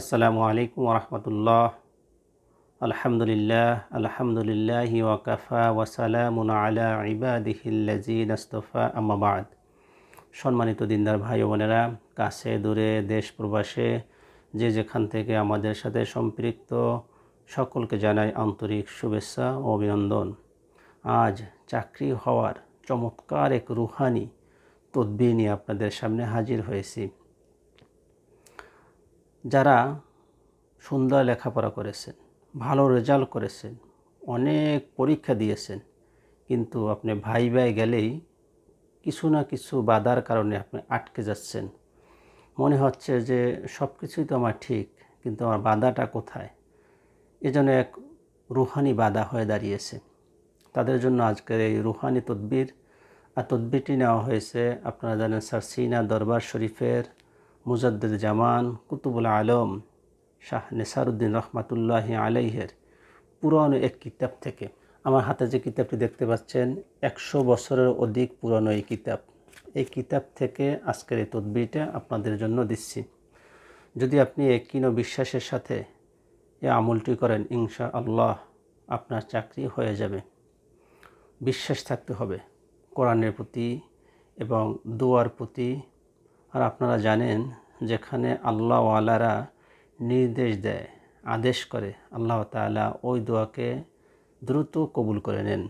আসসালামু আলাইকুম রহমতুল্লাহ। আলহামদুলিল্লাহ আলহামদুলিল্লাহ ওয়াকাফা ওয়াসালামুন আলা ইবাদিহিল্লাজিন আস্তফা আম্মাবাদ সম্মানিত দিনদার ভাই বোনেরা, কাছে, দূরে, দেশ, প্রবাসে, যে যেখান থেকে আমাদের সাথে সম্পৃক্ত, সকলকে জানাই আন্তরিক শুভেচ্ছা ও অভিনন্দন। আজ চাকরি হওয়ার চমৎকার এক রুহানি তদ্বির নিয়ে আপনাদের সামনে হাজির হয়েছি। যারা সুন্দর লেখাপড়া করেছেন, ভালো রেজাল্ট করেছেন, অনেক পরীক্ষা দিয়েছেন, কিন্তু আপনি ভাই ভাই গেলেই কিছু না কিছু বাধার কারণে আপনি আটকে যাচ্ছেন। মনে হচ্ছে যে সব কিছুই তো আমার ঠিক, কিন্তু আমার বাধাটা কোথায়? এজন্য এক রুহানি বাধা হয়ে দাঁড়িয়েছে। তাদের জন্য আজকের এই রুহানি তদ্বির, আর তদ্বিরটি নেওয়া হয়েছে আপনারা জানেন স্যার সিনা দরবার শরীফের মুজাদ্দুল জামান, কুতুবুল আলম, শাহ নেসারুদ্দিন রহমাতুল্লাহি আলাইহের পুরনো এক কিতাব থেকে। আমার হাতে যে কিতাবটি দেখতে পাচ্ছেন, একশো বছরের অধিক পুরনো এই কিতাব। এই কিতাব থেকে আজকের এই তদবিরটা আপনাদের জন্য দিচ্ছি। যদি আপনি একই বিশ্বাসের সাথে এ আমলটি করেন ইনশা আল্লাহ আপনার চাকরি হয়ে যাবে। বিশ্বাস থাকতে হবে কোরআনের প্রতি এবং দোয়ার প্রতি। আর আপনারা জানেন যেখানে আল্লাহওয়ালারা নির্দেশ দেয়, আদেশ করে, আল্লাহ তালা ওই দোয়াকে দ্রুত কবুল করে নেন।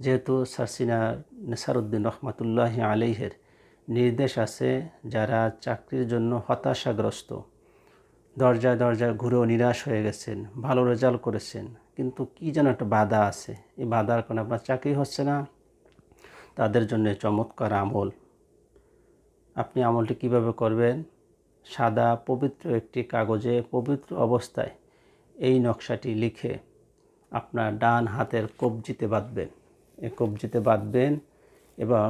যেহেতু সারসিনা নেসারুদ্দিন রহমাতুল্লাহ আলিহের নির্দেশ আছে, যারা চাকরির জন্য হতাশাগ্রস্ত দরজায় দরজায় ঘুরেও নিরাশ হয়ে গেছেন, ভালো রেজাল্ট করেছেন, কিন্তু কি যেন একটা বাধা আছে। এই বাধার কারণে আপনার চাকরি হচ্ছে না। তাদের জন্য চমৎকার আমল। আপনি আমলটি কীভাবে করবেন? সাদা পবিত্র একটি কাগজে পবিত্র অবস্থায় এই নকশাটি লিখে আপনার ডান হাতের কবজিতে বাঁধবেন। এই কবজিতে বাঁধবেন এবং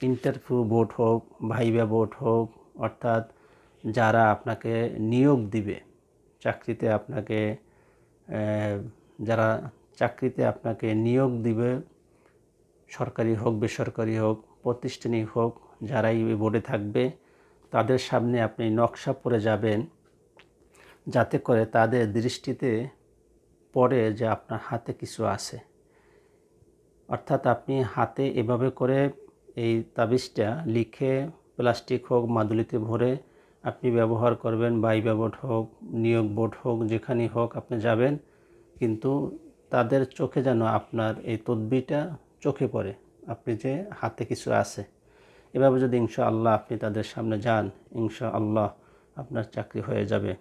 ইন্টারভিউ বোর্ড হোক, ভাইবা বোর্ড হোক, অর্থাৎ যারা আপনাকে নিয়োগ দিবে, চাকরিতে আপনাকে যারা চাকরিতে আপনাকে নিয়োগ দিবে, সরকারি হোক, বেসরকারি হোক, প্রতিষ্ঠানিক হোক যারাই ওই বোর্ডে থাকবে, তাদের সামনে আপনি নকশা পরে যাবেন, যাতে করে তাদের দৃষ্টিতে পড়ে যে আপনার হাতে কিছু আছে। অর্থাৎ আপনি হাতে এভাবে করে এই তাবিজটা লিখে প্লাস্টিক হোক, মাদুলিতে ভরে আপনি ব্যবহার করবেন বাইবা বোর্ড হোক, নিয়োগ বোর্ড হোক, যেখানেই হোক আপনি যাবেন, কিন্তু তাদের চোখে যেন আপনার এই তদবিটা চোখে পড়ে, আপনি যে হাতে কিছু আছে। এভাবে যদি ইনশা আল্লাহ আপনি তাদের সামনে যান ইনশা আল্লাহ আপনার চাকরি হয়ে যাবে।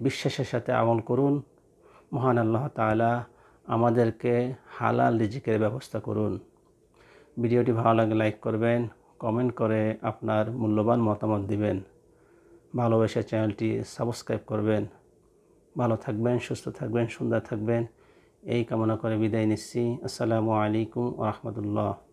বিশ্বাসের সাথে আমল করুন। মহান আল্লাহ তালা আমাদেরকে হালাল রিজিকের ব্যবস্থা করুন। ভিডিওটি ভালো লাগে লাইক করবেন, কমেন্ট করে আপনার মূল্যবান মতামত দিবেন। ভালোবেসে চ্যানেলটি সাবস্ক্রাইব করবেন। ভালো থাকবেন, সুস্থ থাকবেন, সুন্দর থাকবেন। এই কামনা করে বিদায় নিচ্ছি। আসসালামু আলাইকুম রহমতুল্লাহ।